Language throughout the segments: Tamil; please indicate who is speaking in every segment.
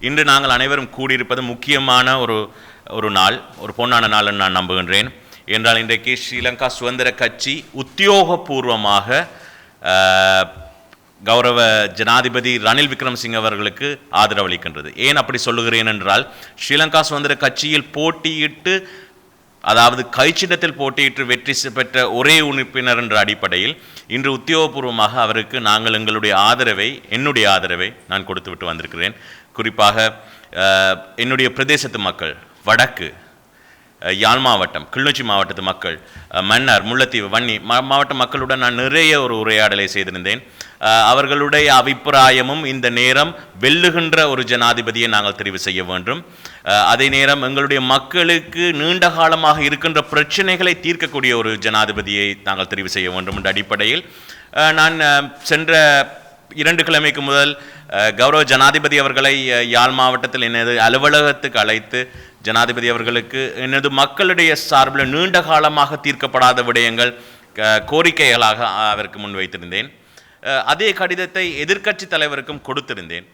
Speaker 1: இன்று நாங்கள் அனைவரும் கூடியிருப்பது முக்கியமான ஒரு ஒரு நாள் ஒரு பொன்னான நாள் என்று நான் நம்புகின்றேன். என்றால் இன்றைக்கு ஸ்ரீலங்கா சுதந்திர கட்சி உத்தியோகபூர்வமாக கௌரவ ஜனாதிபதி ரணில் விக்ரமசிங்க அவர்களுக்கு ஆதரவளிக்கின்றது. ஏன் அப்படி சொல்லுகிறேன் என்றால் ஸ்ரீலங்கா சுதந்திர கட்சியில் போட்டியிட்டு அதாவது கைச்சின்னத்தில் போட்டியிட்டு வெற்றி செ- பெற்ற ஒரே உறுப்பினர் என்ற அடிப்படையில் இன்று உத்தியோகபூர்வமாக அவருக்கு நாங்கள் எங்களுடைய ஆதரவை என்னுடைய ஆதரவை நான் கொடுத்து விட்டு வந்திருக்கிறேன். குறிப்பாக என்னுடைய பிரதேசத்து மக்கள் வடக்கு யாழ் மாவட்டம் கிளிநொச்சி மாவட்டத்து மக்கள் மன்னார் முல்லைத்தீவு வன்னி மாவட்ட மக்களுடன் நான் நிறைய ஒரு உரையாடலை செய்திருந்தேன். அவர்களுடைய அபிப்பிராயமும் இந்த நேரம் வெல்லுகின்ற ஒரு ஜனாதிபதியை நாங்கள் தெரிவு செய்ய வேண்டும். அதே நேரம் எங்களுடைய மக்களுக்கு நீண்ட காலமாக இருக்கின்ற பிரச்சனைகளை தீர்க்கக்கூடிய ஒரு ஜனாதிபதியை நாங்கள் தெரிவு செய்ய வேண்டும் என்ற அடிப்படையில் நான் சென்ற இரண்டு கிழமைக்கு முதல் கௌரவ ஜனாதிபதி அவர்களை யாழ் மாவட்டத்தில் எனது அலுவலகத்துக்கு அழைத்து ஜனாதிபதி அவர்களுக்கு எனது மக்களுடைய சார்பில் நீண்ட காலமாக தீர்க்கப்படாத விடயங்கள் கோரிக்கைகளாக அவருக்கு முன்வைத்திருந்தேன் அதே கடிதத்தை எதிர்க்கட்சி தலைவருக்கும் கொடுத்திருந்தேன்.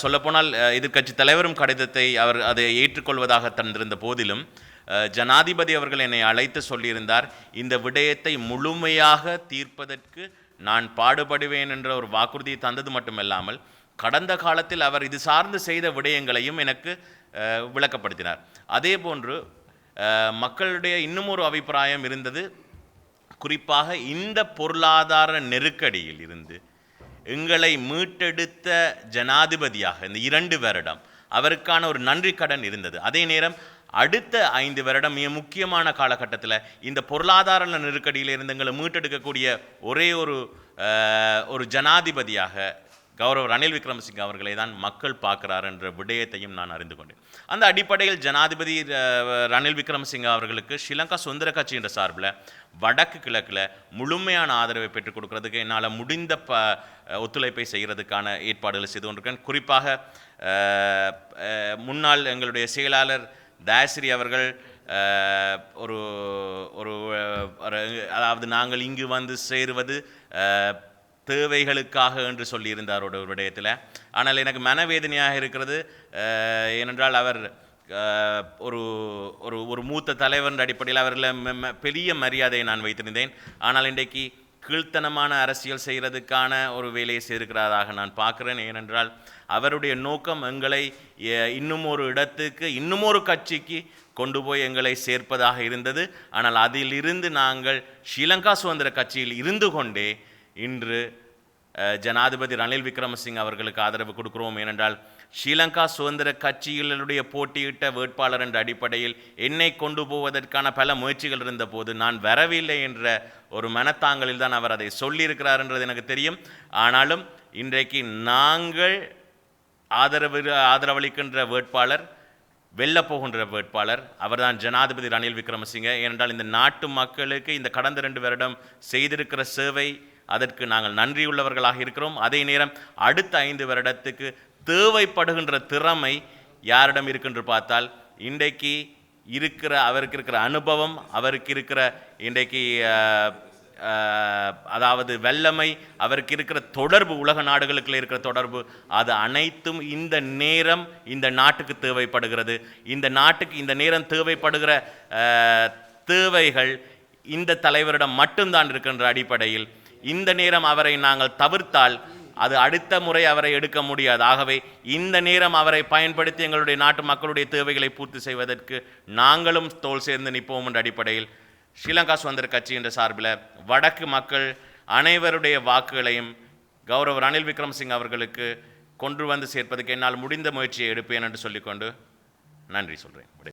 Speaker 1: சொல்லப்போனால் எதிர்க்கட்சி தலைவரும் கடிதத்தை அவர் அதை ஏற்றுக்கொள்வதாக தந்திருந்த போதிலும் ஜனாதிபதி அவர்கள் என்னை அழைத்து சொல்லியிருந்தார் இந்த விடயத்தை முழுமையாக தீர்ப்பதற்கு நான் பாடுபடுவேன் என்ற ஒரு வாக்குறுதியை தந்தது மட்டுமல்லாமல் கடந்த காலத்தில் அவர் இது சார்ந்து செய்த விடயங்களையும் எனக்கு விளக்கப்படுத்தினார். அதே போன்று மக்களுடைய இன்னும் ஒரு அபிப்பிராயம் இருந்தது. குறிப்பாக இந்த பொருளாதார நெருக்கடியில் இருந்து எங்களை மீட்டெடுத்த ஜனாதிபதியாக இந்த இரண்டு வருடம் அவருக்கான ஒரு நன்றி கடன் இருந்தது. அதே நேரம் அடுத்த ஐந்து வருடம் மிக முக்கியமான காலகட்டத்தில் இந்த பொருளாதார நெருக்கடியில் இருந்து எங்களை மீட்டெடுக்கக்கூடிய ஒரே ஒரு ஒரு ஜனாதிபதியாக கௌரவ ரணில் விக்ரமசிங்க அவர்களை தான் மக்கள் பார்க்கிறார் என்ற விடயத்தையும் நான் அறிந்து கொண்டேன். அந்த அடிப்படையில் ஜனாதிபதி ரணில் விக்ரமசிங்க அவர்களுக்கு ஸ்ரீலங்கா சுதந்திர கட்சி என்ற சார்பில் வடக்கு கிழக்கில் முழுமையான ஆதரவை பெற்றுக் கொடுக்கறதுக்கு என்னால் முடிந்த ப ஒத்துழைப்பை செய்கிறதுக்கான ஏற்பாடுகளை செய்து கொண்டிருக்கேன். குறிப்பாக முன்னாள் எங்களுடைய செயலாளர் தயாசிரி அவர்கள் ஒரு ஒரு அதாவது நாங்கள் இங்கு வந்து சேருவது தேவைகளுக்காக என்று சொல்லியிருந்தார் ஒரு விடயத்தில். ஆனால் எனக்கு மனவேதனையாக இருக்கிறது. ஏனென்றால் அவர் ஒரு ஒரு ஒரு மூத்த தலைவர் அடிப்படையில் அவரில் பெரிய மரியாதையை நான் வைத்திருந்தேன். ஆனால் இன்றைக்கு கீழ்த்தனமான அரசியல் செய்கிறதுக்கான ஒரு வேலையை செய்திருக்கிறதாக நான் பார்க்குறேன். ஏனென்றால் அவருடைய நோக்கம் எங்களை இன்னும் ஒரு இடத்துக்கு இன்னும் ஒரு கட்சிக்கு கொண்டு போய் எங்களை சேர்ப்பதாக இருந்தது. ஆனால் அதிலிருந்து நாங்கள் ஸ்ரீலங்கா சுதந்திர கட்சியில் இருந்து கொண்டே இன்று ஜனாதிபதி ரணில் விக்ரமசிங் அவர்களுக்கு ஆதரவு கொடுக்கிறோம். ஏனென்றால் ஸ்ரீலங்கா சுதந்திர கட்சிகளுடைய போட்டியிட்ட வேட்பாளர் என்ற அடிப்படையில் என்னை கொண்டு போவதற்கான பல முயற்சிகள் இருந்தபோது நான் வரவில்லை என்ற ஒரு மனத்தாங்கலில் தான் அவர் அதை சொல்லியிருக்கிறார் என்றது எனக்கு தெரியும். ஆனாலும் இன்றைக்கு நாங்கள் ஆதரவு ஆதரவளிக்கின்ற வேட்பாளர் வெல்லப்போகின்ற வேட்பாளர் அவர்தான் ஜனாதிபதி ரணில் விக்ரமசிங்க. ஏனென்றால் இந்த நாட்டு மக்களுக்கு இந்த கடந்த ரெண்டு வருடம் செய்திருக்கிற சேவை அதற்கு நாங்கள் நன்றியுள்ளவர்களாக இருக்கிறோம். அதே நேரம் அடுத்த ஐந்து வருடத்துக்கு தேவைப்படுகின்ற திறமை யாரிடம் இருக்குன்று பார்த்தால் இன்றைக்கு இருக்கிற அவருக்கு இருக்கிற அனுபவம் அவருக்கு இருக்கிற இன்றைக்கு அதாவது வல்லமை அவருக்கு இருக்கிற தொடர்பு உலக நாடுகளுக்குள்ள இருக்கிற தொடர்பு அது அனைத்தும் இந்த நேரம் இந்த நாட்டுக்கு தேவைப்படுகிறது. இந்த நாட்டுக்கு இந்த நேரம் தேவைப்படுகிற தேவைகள் இந்த தலைவரிடம் மட்டும்தான் இருக்கின்ற அடிப்படையில் இந்த நேரம் அவரை நாங்கள் தவிர்த்தால் அது அடுத்த முறை அவரை எடுக்க முடியாது. ஆகவே இந்த நேரம் அவரை பயன்படுத்தி எங்களுடைய நாட்டு மக்களுடைய தேவைகளை பூர்த்தி செய்வதற்கு நாங்களும் தோல் சேர்ந்து நிற்போம் என்ற அடிப்படையில் ஸ்ரீலங்கா சுதந்திர கட்சி என்ற சார்பில் வடக்கு மக்கள் அனைவருடைய வாக்குகளையும் கௌரவ ரணில் விக்ரமசிங்க அவர்களுக்கு கொண்டு வந்து சேர்ப்பதற்கு என்னால் முடிந்த முயற்சியை எடுப்பேன் என்று சொல்லிக்கொண்டு நன்றி சொல்கிறேன்